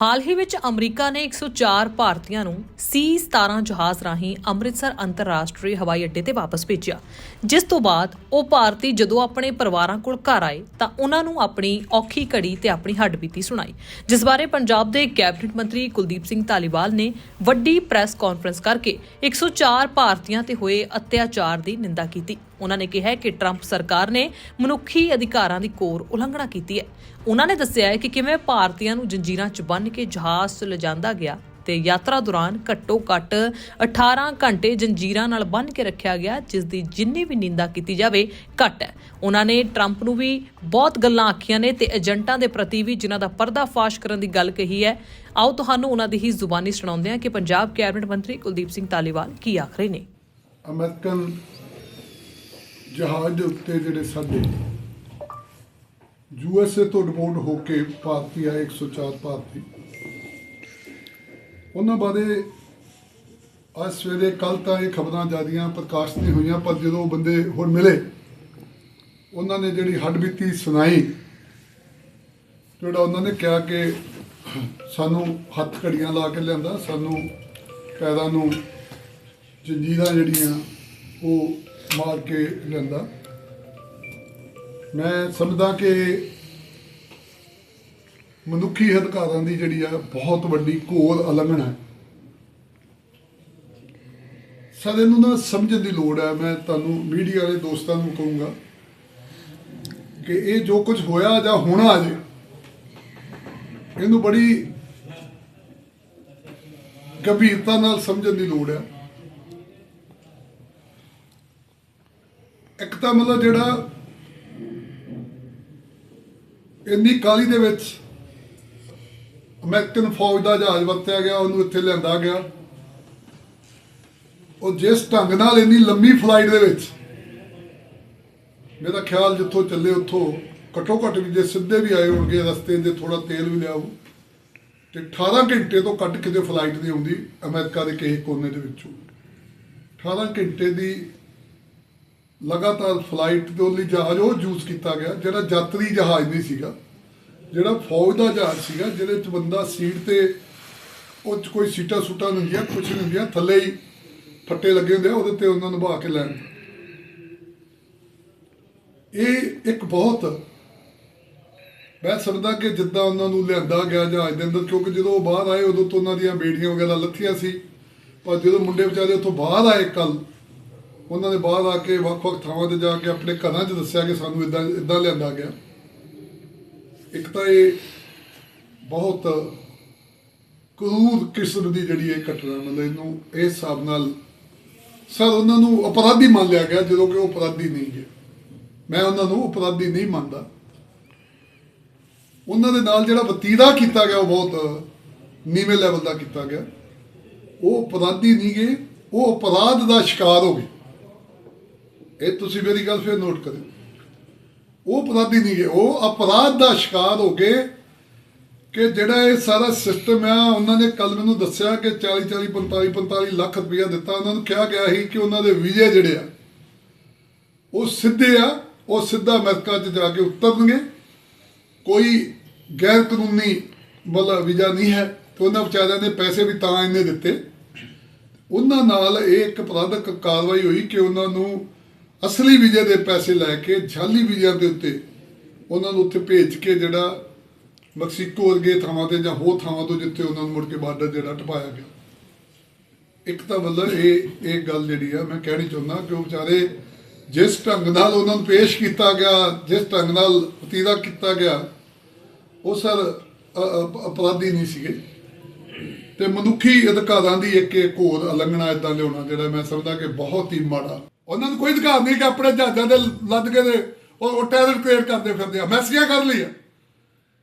ਹਾਲ ਹੀ ਵਿੱਚ ਅਮਰੀਕਾ ਨੇ 104 ਭਾਰਤੀਆਂ ਨੂੰ ਸੀ-17 ਜਹਾਜ਼ ਰਾਹੀਂ ਅੰਮ੍ਰਿਤਸਰ ਅੰਤਰਰਾਸ਼ਟਰੀ ਹਵਾਈ ਅੱਡੇ ਤੇ ਵਾਪਸ ਭੇਜਿਆ। ਜਿਸ ਤੋਂ ਬਾਅਦ ਉਹ ਭਾਰਤੀ ਜਦੋਂ ਆਪਣੇ ਪਰਿਵਾਰਾਂ ਕੋਲ ਘਰ ਆਏ ਤਾਂ ਉਹਨਾਂ ਨੂੰ ਆਪਣੀ ਔਖੀ ਘੜੀ ਤੇ ਆਪਣੀ ਹੱਡਬੀਤੀ ਸੁਣਾਈ। ਜਿਸ ਬਾਰੇ ਪੰਜਾਬ ਦੇ ਕੈਬਨਿਟ ਮੰਤਰੀ ਕੁਲਦੀਪ ਸਿੰਘ ਧਾਲੀਵਾਲ ਨੇ ਵੱਡੀ ਪ੍ਰੈਸ ਕਾਨਫਰੰਸ ਕਰਕੇ 104 ਭਾਰਤੀਆਂ ਤੇ ਹੋਏ ਅਤਿਆਚਾਰ ਦੀ ਨਿੰਦਾ ਕੀਤੀ। ਉਹਨਾਂ ਨੇ ਕਿਹਾ ਕਿ ਟਰੰਪ ਸਰਕਾਰ ਨੇ ਮਨੁੱਖੀ ਅਧਿਕਾਰਾਂ ਦੀ ਕੋਰ ਉਲੰਘਣਾ ਕੀਤੀ ਹੈ। ਉਹਨਾਂ ਨੇ ਦੱਸਿਆ ਹੈ ਕਿ ਕਿਵੇਂ ਭਾਰਤੀਆਂ ਨੂੰ ਜੰਜੀਰਾਂ 'ਚ ਬੰਨ੍ਹ ਕੇ ਜਹਾਜ਼ 'ਚ ਲਿਜਾਂਦਾ ਗਿਆ ਤੇ ਯਾਤਰਾ ਦੌਰਾਨ ਘੱਟੋ ਘੱਟ 18 ਘੰਟੇ ਜੰਜੀਰਾਂ ਨਾਲ ਬੰਨ੍ਹ ਕੇ ਰੱਖਿਆ ਗਿਆ, ਜਿਸ ਦੀ ਜਿੰਨੀ ਵੀ ਨਿੰਦਾ ਕੀਤੀ ਜਾਵੇ, ਘੱਟ ਹੈ। ਉਹਨਾਂ ਨੇ ਟਰੰਪ ਨੂੰ ਵੀ ਬਹੁਤ ਗੱਲਾਂ ਆਖੀਆਂ ਨੇ ਤੇ ਏਜੰਟਾਂ ਦੇ ਪ੍ਰਤੀ ਵੀ ਜਿਨ੍ਹਾਂ ਦਾ ਪਰਦਾਫਾਸ਼ ਕਰਨ ਦੀ ਗੱਲ ਕਹੀ ਹੈ। ਆਓ ਤੁਹਾਨੂੰ ਉਹਨਾਂ ਦੀ ਹੀ ਜ਼ੁਬਾਨੀ ਸੁਣਾਉਂਦੇ ਹਾਂ ਕਿ ਪੰਜਾਬ ਕੈਬਨਿਟ ਮੰਤਰੀ ਕੁਲਦੀਪ ਸਿੰਘ ਧਾਲੀਵਾਲ ਕੀ ਆਖ ਰਹੇ ਨੇ। ਅਮਰੀਕਨ ਜਹਾਜ਼ ਦੇ ਉੱਤੇ ਜਿਹੜੇ ਸਾਡੇ ਯੂਐਸਏ ਤੋਂ ਡਿਪੋਰਟ ਹੋ ਕੇ ਭਾਰਤੀ ਆਏ 104 ਭਾਰਤੀ। ਉਹਨਾਂ ਬਾਰੇ ਅੱਜ ਸਵੇਰੇ ਕੱਲ ਤਾਂ ਇਹ ਖਬਰਾਂ ਜਿਆਦੀਆਂ ਪ੍ਰਕਾਸ਼ ਨਹੀਂ ਹੋਈਆਂ, ਪਰ ਜਦੋਂ ਬੰਦੇ ਹੁਣ ਮਿਲੇ, ਉਹਨਾਂ ਨੇ ਜਿਹੜੀ ਹੱਡਬੀਤੀ ਸੁਣਾਈ, ਜਿਹੜਾ ਉਹਨਾਂ ਨੇ ਕਿਹਾ ਕਿ ਸਾਨੂੰ ਹੱਥ ਘੜੀਆਂ ਲਾ ਕੇ ਲਿਆਂਦਾ, ਸਾਨੂੰ ਪੈਰਾਂ ਨੂੰ ਜੰਜੀਰਾਂ ਜਿਹੜੀਆਂ, ਉਹ ਮਾਰ ਕੇ ਲੈਂਦਾ ਮੈਂ ਸਮਝਦਾ ਕਿ ਮਨੁੱਖੀ ਅਧਿਕਾਰਾਂ ਦੀ ਜਿਹੜੀ ਆ, ਬਹੁਤ ਵੱਡੀ ਘੋਰ ਉਲੰਘਣਾ ਹੈ। ਸਾਡੇ ਨੂੰ ਨਾ ਸਮਝਣ ਦੀ ਲੋੜ ਹੈ, ਮੈਂ ਤੁਹਾਨੂੰ ਮੀਡੀਆ ਵਾਲੇ ਦੋਸਤਾਂ ਨੂੰ ਕਹੂੰਗਾ ਕਿ ਇਹ ਜੋ ਕੁਝ ਹੋਇਆ ਜਾਂ ਹੋਣਾ ਅਜੇ, ਇਹਨੂੰ ਬੜੀ ਗੰਭੀਰਤਾ ਨਾਲ ਸਮਝਣ ਦੀ ਲੋੜ ਹੈ। ਇੱਕ ਮਤਲਬ ਜਿਹੜਾ ਇੰਨੀ ਕਾਲੀ ਦੇ ਵਿੱਚ ਅਮਰੀਕਨ ਫੌਜ ਦਾ ਜਹਾਜ਼ ਵਰਤਿਆ ਗਿਆ, ਉਹਨੂੰ ਇੱਥੇ ਲਿਆਂਦਾ ਗਿਆ। ਉਹ ਜਿਸ ਢੰਗ ਨਾਲ ਇੰਨੀ ਲੰਮੀ ਫਲਾਈਟ ਦੇ ਵਿੱਚ ਮੇਰਾ ਖਿਆਲ ਜਿੱਥੋਂ ਚੱਲੇ ਉੱਥੋਂ ਘੱਟੋ ਘੱਟ ਵੀ ਜੇ ਸਿੱਧੇ ਵੀ ਆਏ ਹੋਣਗੇ ਰਸਤੇ ਦੇ ਥੋੜਾ ਤੇਲ ਵੀ ਲਿਆਓ, ਤੇ 18 ਘੰਟੇ ਤੋਂ ਘੱਟ ਕਿਤੇ ਫਲਾਈਟ ਨਹੀਂ ਆਉਂਦੀ ਅਮਰੀਕਾ ਦੇ ਕਿਸੇ ਕੋਨੇ ਦੇ ਵਿੱਚੋਂ। 18 ਘੰਟੇ ਦੀ ਲਗਾਤਾਰ ਫਲਾਈਟ ਦੇ ਲਈ ਜਹਾਜ਼ ਉਹ ਯੂਜ਼ ਕੀਤਾ ਗਿਆ, ਜਿਹੜਾ ਯਾਤਰੀ ਜਹਾਜ਼ ਨਹੀਂ ਸੀਗਾ, ਜਿਹੜਾ ਫੌਜ ਦਾ ਜਹਾਜ਼ ਸੀਗਾ, ਜਿਹਦੇ ਚ ਬੰਦਾ ਸੀਟ ਤੇ ਉਹ 'ਚ ਕੋਈ ਸੀਟਾਂ ਸੂਟਾਂ ਨਹੀਂ ਹੁੰਦੀਆਂ ਕੁਝ ਨਹੀਂ ਹੁੰਦੀਆਂ, ਥੱਲੇ ਹੀ ਫੱਟੇ ਲੱਗੇ ਹੁੰਦੇ ਆ, ਉਹਦੇ ਤੇ ਉਹਨਾਂ ਨੂੰ ਬਹਾ ਕੇ ਲੈਣ। ਇਹ ਇੱਕ ਬਹੁਤ ਮੈਂ ਸਮਝਦਾ ਕਿ ਜਿੱਦਾਂ ਉਹਨਾਂ ਨੂੰ ਲਿਆਂਦਾ ਗਿਆ ਜਹਾਜ਼ ਦੇ ਅੰਦਰ, ਕਿਉਂਕਿ ਜਦੋਂ ਉਹ ਬਾਹਰ ਆਏ, ਉਦੋਂ ਤੋਂ ਉਹਨਾਂ ਦੀਆਂ ਬੇੜੀਆਂ ਵਗੈਰਾ ਲੱਥੀਆਂ ਸੀ, ਪਰ ਜਦੋਂ ਮੁੰਡੇ ਵਿਚਾਰੇ ਉੱਥੋਂ ਬਾਹਰ ਆਏ ਕੱਲ ਉਹਨਾਂ ਨੇ ਬਾਹਰ ਆ ਕੇ ਵੱਖ-ਵੱਖ ਥਾਵਾਂ ਤੇ ਜਾ ਕੇ ਆਪਣੇ ਘਰਾਂ 'ਚ ਦੱਸਿਆ ਕਿ ਸਾਨੂੰ ਇਦਾਂ ਇਦਾਂ ਲਿਆਂਦਾ ਗਿਆ। ਇੱਕ ਤਾਂ ਇਹ ਬਹੁਤ ਕਰੂਰ ਕਿਸਮ ਦੀ ਜਿਹੜੀ ਇਹ ਘਟਨਾ ਮਤਲਬ ਇਹਨੂੰ ਇਸ ਹਿਸਾਬ ਨਾਲ ਸਰ ਉਹਨਾਂ ਨੂੰ ਅਪਰਾਧੀ ਮੰਨ ਲਿਆ ਗਿਆ, ਜਦੋਂ ਕਿ ਉਹ ਅਪਰਾਧੀ ਨਹੀਂ ਹੈ। ਮੈਂ ਉਹਨਾਂ ਨੂੰ ਅਪਰਾਧੀ ਨਹੀਂ ਮੰਨਦਾ। ਉਹਨਾਂ ਦੇ ਨਾਲ ਜਿਹੜਾ ਵਤੀਰਾ ਕੀਤਾ ਗਿਆ, ਉਹ ਬਹੁਤ ਨੀਵੇਂ ਲੈਵਲ ਦਾ ਕੀਤਾ ਗਿਆ। ਉਹ ਅਪਰਾਧੀ ਨਹੀਂ ਗਏ, ਉਹ ਅਪਰਾਧ ਦਾ ਸ਼ਿਕਾਰ ਹੋ ਗਏ। ਇਹ ਤੁਸੀਂ ਮੇਰੀ ਗੱਲ ਫਿਰ ਨੋਟ ਕਰਿਓ। ਉਹ ਅਪਰਾਧੀ ਨਹੀਂ ਗਏ ਉਹ ਅਪਰਾਧ ਦਾ ਸ਼ਿਕਾਰ ਹੋ ਗਏ ਕਿ ਜਿਹੜਾ ਇਹ ਸਾਰਾ ਸਿਸਟਮ ਆ, ਉਹਨਾਂ ਨੇ ਕੱਲ ਮੈਨੂੰ ਦੱਸਿਆ ਕਿ 40 40 45 45 ਲੱਖ ਰੁਪਇਆ ਦਿੱਤਾ। ਉਹਨਾਂ ਨੂੰ ਕਿਹਾ ਗਿਆ ਸੀ ਕਿ ਉਹਨਾਂ ਦੇ ਵੀਜ਼ੇ ਜਿਹੜੇ ਆ, ਉਹ ਸਿੱਧੇ ਆ। ਉਹ ਸਿੱਧਾ ਅਮਰੀਕਾ 'ਚ ਜਾ ਕੇ ਉਤਰਨਗੇ। ਕੋਈ ਗੈਰ ਕਾਨੂੰਨੀ ਮਤਲਬ ਵੀਜ਼ਾ ਨਹੀਂ ਹੈ। ਤੇ ਉਹਨਾਂ ਵਿਚਾਰਿਆਂ ਨੇ ਪੈਸੇ ਵੀ ਤਾਂ ਇੰਨੇ ਦਿੱਤੇ। ਉਹਨਾਂ ਨਾਲ ਇਹ ਇੱਕ ਅਪਰਾਧਕ ਕਾਰਵਾਈ ਹੋਈ ਕਿ ਉਹਨਾਂ ਨੂੰ ਅਸਲੀ ਵੀਜ਼ੇ ਦੇ ਪੈਸੇ ਲੈ ਕੇ ਜਾਲੀ ਵੀਜ਼ਿਆਂ ਦੇ ਉੱਤੇ ਉਹਨਾਂ ਨੂੰ ਉੱਥੇ ਭੇਜ ਕੇ ਜਿਹੜਾ ਮੈਕਸੀਕੋ ਵਰਗੇ ਥਾਵਾਂ ਤੇ ਜਾਂ ਹੋਰ ਥਾਵਾਂ ਤੋਂ ਜਿੱਥੇ ਉਹਨਾਂ ਨੂੰ ਮੁੜ ਕੇ ਬਾਰਡਰ ਜਿਹੜਾ ਟਪਾਇਆ ਗਿਆ। ਇੱਕ ਤਾਂ ਮਤਲਬ ਇਹ ਇਹ ਗੱਲ ਜਿਹੜੀ ਆ, ਮੈਂ ਕਹਿਣੀ ਚਾਹੁੰਦਾ ਕਿ ਉਹ ਵਿਚਾਰੇ ਜਿਸ ਢੰਗ ਨਾਲ ਉਹਨਾਂ ਨੂੰ ਪੇਸ਼ ਕੀਤਾ ਗਿਆ, ਜਿਸ ਢੰਗ ਨਾਲ ਵਤੀਰਾ ਕੀਤਾ ਗਿਆ, ਉਹ ਸਰ ਅਪਰਾਧੀ ਨਹੀਂ ਸੀਗੇ। ਤੇ ਮਨੁੱਖੀ ਅਧਿਕਾਰਾਂ ਦੀ ਇੱਕ ਇੱਕ ਹੋਰ ਉਲੰਘਣਾ ਇਦਾਂ ਲਿਆਉਣਾ ਜਿਹੜਾ ਮੈਂ ਸਮਝਦਾ ਕਿ ਬਹੁਤ ਹੀ ਮਾੜਾ। ਉਹਨਾਂ ਨੂੰ ਕੋਈ ਅਧਿਕਾਰ ਨਹੀਂ ਕਿ ਆਪਣੇ ਜਹਾਜ਼ਾਂ ਦੇ ਲੱਦ ਕੇ ਦੇ ਉਹ ਟੈਰਰ ਕ੍ਰੀਏਟ ਕਰਦੇ ਫਿਰਦੇ ਆ। ਮੈਸੀਆਂ ਕਰ ਲਈ ਆ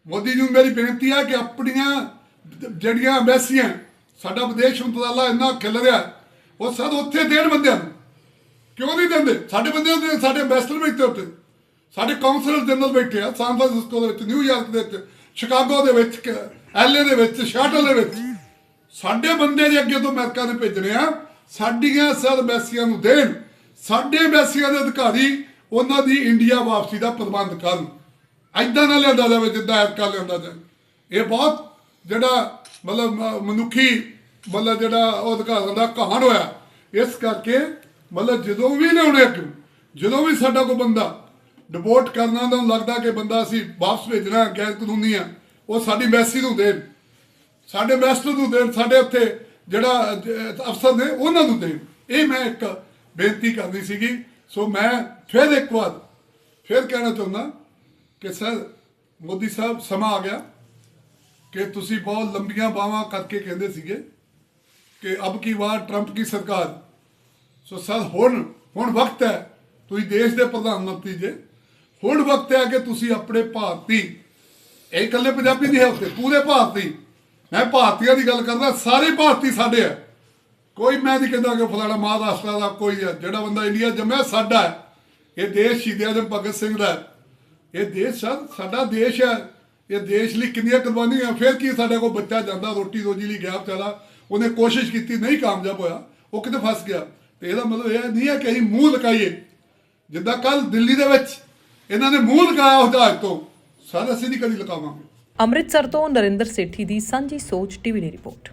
ਮੋਦੀ ਜੀ ਨੂੰ ਮੇਰੀ ਬੇਨਤੀ ਹੈ ਕਿ ਆਪਣੀਆਂ ਜਿਹੜੀਆਂ ਐਮਬੈਸੀਆਂ, ਸਾਡਾ ਵਿਦੇਸ਼ ਮੰਤਰਾਲਾ ਇੰਨਾ ਖਿਲ ਰਿਹਾ, ਉਹ ਸਭ ਉੱਥੇ ਦੇਣ ਬੰਦਿਆਂ ਨੂੰ। ਕਿਉਂ ਨਹੀਂ ਦਿੰਦੇ? ਸਾਡੇ ਬੰਦਿਆਂ ਦੇ ਸਾਡੇ ਐਮਬੈਸਡਰ ਬੈਠੇ ਉੱਤੇ ਸਾਡੇ ਕਾਉਂਸਲਰ ਜਨਰਲ ਬੈਠੇ ਆ, ਸਾਨ ਫਰਾਂਸਿਸਕੋ ਦੇ ਵਿੱਚ ਨਿਊਯਾਰਕ ਦੇ ਵਿੱਚ, ਸ਼ਿਕਾਗੋ ਦੇ ਵਿੱਚ ਐਲਏ ਦੇ ਵਿੱਚ ਸ਼ਾਟਲ ਦੇ ਵਿੱਚ। ਸਾਡੇ ਬੰਦੇ ਦੇ ਅੱਗੇ ਤੋਂ ਅਮਰੀਕਾ ਦੇ ਭੇਜਣੇ ਆ। ਸਾਡੀਆਂ ਸਰ ਐਮਬੈਸੀਆਂ ਨੂੰ ਦੇਣ। ਸਾਡੇ ਐਮਬੈਸੀਆਂ ਦੇ ਅਧਿਕਾਰੀ ਉਹਨਾਂ ਦੀ ਇੰਡੀਆ ਵਾਪਸੀ ਦਾ ਪ੍ਰਬੰਧ ਕਰਨ। ਐਦਾਂ ਨਾ ਲਿਆਂਦਾ ਜਾਵੇ, ਜਿੱਦਾਂ ਐਤਕਾ ਲਿਆਂਦਾ ਜਾਵੇ। ਇਹ ਬਹੁਤ ਜਿਹੜਾ ਮਤਲਬ ਮਨੁੱਖੀ ਮਤਲਬ ਜਿਹੜਾ ਉਹ ਅਧਿਕਾਰਾਂ ਦਾ ਕਹਾਣ ਹੋਇਆ। ਇਸ ਕਰਕੇ ਮਤਲਬ ਜਦੋਂ ਵੀ ਲਿਆਉਣੇ ਅੱਗੇ, ਜਦੋਂ ਵੀ ਸਾਡਾ ਕੋਈ ਬੰਦਾ ਡਿਪੋਰਟ ਕਰਨਾ ਤਾਂ ਲੱਗਦਾ ਕਿ ਬੰਦਾ ਅਸੀਂ ਵਾਪਸ ਭੇਜਣਾ ਗੈਰ ਕਾਨੂੰਨੀ ਆ, ਉਹ ਸਾਡੀ ਮੈਸੀ ਨੂੰ ਦੇਣ। ਸਾਡੇ ਮਾਸਟਰ ਨੂੰ ਦੇਣ, ਸਾਡੇ ਉੱਥੇ ਜਿਹੜਾ ਅਫਸਰ ਨੇ, ਉਹਨਾਂ ਨੂੰ ਦੇਣ। ਇਹ ਮੈਂ ਇੱਕ ਬੇਨਤੀ ਕਰਨੀ ਸੀਗੀ। ਸੋ ਮੈਂ ਫਿਰ ਇੱਕ ਵਾਰ ਫਿਰ ਕਹਿਣਾ ਚਾਹੁੰਦਾ ਕਿ ਸਰ, ਮੋਦੀ ਸਾਹਿਬ, ਸਮਾਂ ਆ ਗਿਆ ਕਿ ਤੁਸੀਂ ਬਹੁਤ ਲੰਬੀਆਂ ਬਾਹਾਂ ਕਰਕੇ ਕਹਿੰਦੇ ਸੀਗੇ ਕਿ ਅਬ ਕੀ ਵਾਰ ਟਰੰਪ ਕੀ ਸਰਕਾਰ। ਸੋ ਸਰ, ਹੁਣ ਹੁਣ ਵਕਤ ਹੈ। ਤੁਸੀਂ ਦੇਸ਼ ਦੇ ਪ੍ਰਧਾਨ ਮੰਤਰੀ ਜੇ। ਹੁਣ ਵਕਤ ਹੈ ਕਿ ਤੁਸੀਂ ਆਪਣੇ ਭਾਰਤੀ, ਇਹ ਇਕੱਲੇ ਪੰਜਾਬੀ ਨਹੀਂ ਹੈ ਉੱਥੇ, ਪੂਰੇ ਭਾਰਤੀ ਮੈਂ ਭਾਰਤੀਆਂ ਦੀ ਗੱਲ ਕਰਦਾ, ਸਾਰੇ ਭਾਰਤੀ ਸਾਡੇ ਆ। ਕੋਈ ਮੈਂ ਨਹੀਂ ਕਹਿੰਦਾ ਕਿ ਫਲਾਣਾ ਮਹਾਰਾਸ਼ਟਰ ਦਾ ਕੋਈ ਹੈ ਜਿਹੜਾ ਬੰਦਾ ਇੰਡੀਆ ਜੰਮਿਆ, ਸਾਡਾ ਹੈ ਇਹ ਦੇਸ਼ ਸ਼ਹੀਦਿਆਂ ਦੇ ਭਗਤ ਸਿੰਘ ਦਾ ਇਹ ਦੇਸ਼ ਸਾ- ਸਾਡਾ ਦੇਸ਼ ਹੈ ਇਹ ਦੇਸ਼ ਲਈ ਕਿੰਨੀਆਂ ਕੁਰਬਾਨੀਆਂ ਫਿਰ ਕੀ ਸਾਡੇ ਕੋਲ ਬੱਚਾ ਜਾਂਦਾ, ਰੋਟੀ ਰੋਜੀ ਲਈ ਗਿਆ ਵਿਚਾਰਾ। ਉਹਨੇ ਕੋਸ਼ਿਸ਼ ਕੀਤੀ, ਨਹੀਂ ਕਾਮਯਾਬ ਹੋਇਆ। ਉਹ ਕਿਤੇ ਫਸ ਗਿਆ। ਤੇ ਇਹਦਾ ਮਤਲਬ ਇਹ ਨਹੀਂ ਹੈ ਕਿ ਅਸੀਂ ਮੂੰਹ ਲਕਾਈਏ। ਜਿੱਦਾਂ ਕੱਲ ਦਿੱਲੀ ਦੇ ਵਿੱਚ ਇਹਨਾਂ ਨੇ ਮੂੰਹ ਲਗਾਇਆ ਉਹ ਜਹਾਜ਼ ਤੋਂ, ਸਾਰੇ ਅਸੀਂ ਨਹੀਂ ਕਦੀ ਲਕਾਵਾਂਗੇ। ਅੰਮ੍ਰਿਤਸਰ ਤੋਂ ਨਰਿੰਦਰ ਸੇਠੀ ਦੀ ਸਾਂਝੀ ਸੋਚ ਟੀਵੀ ਦੀ ਰਿਪੋਰਟ।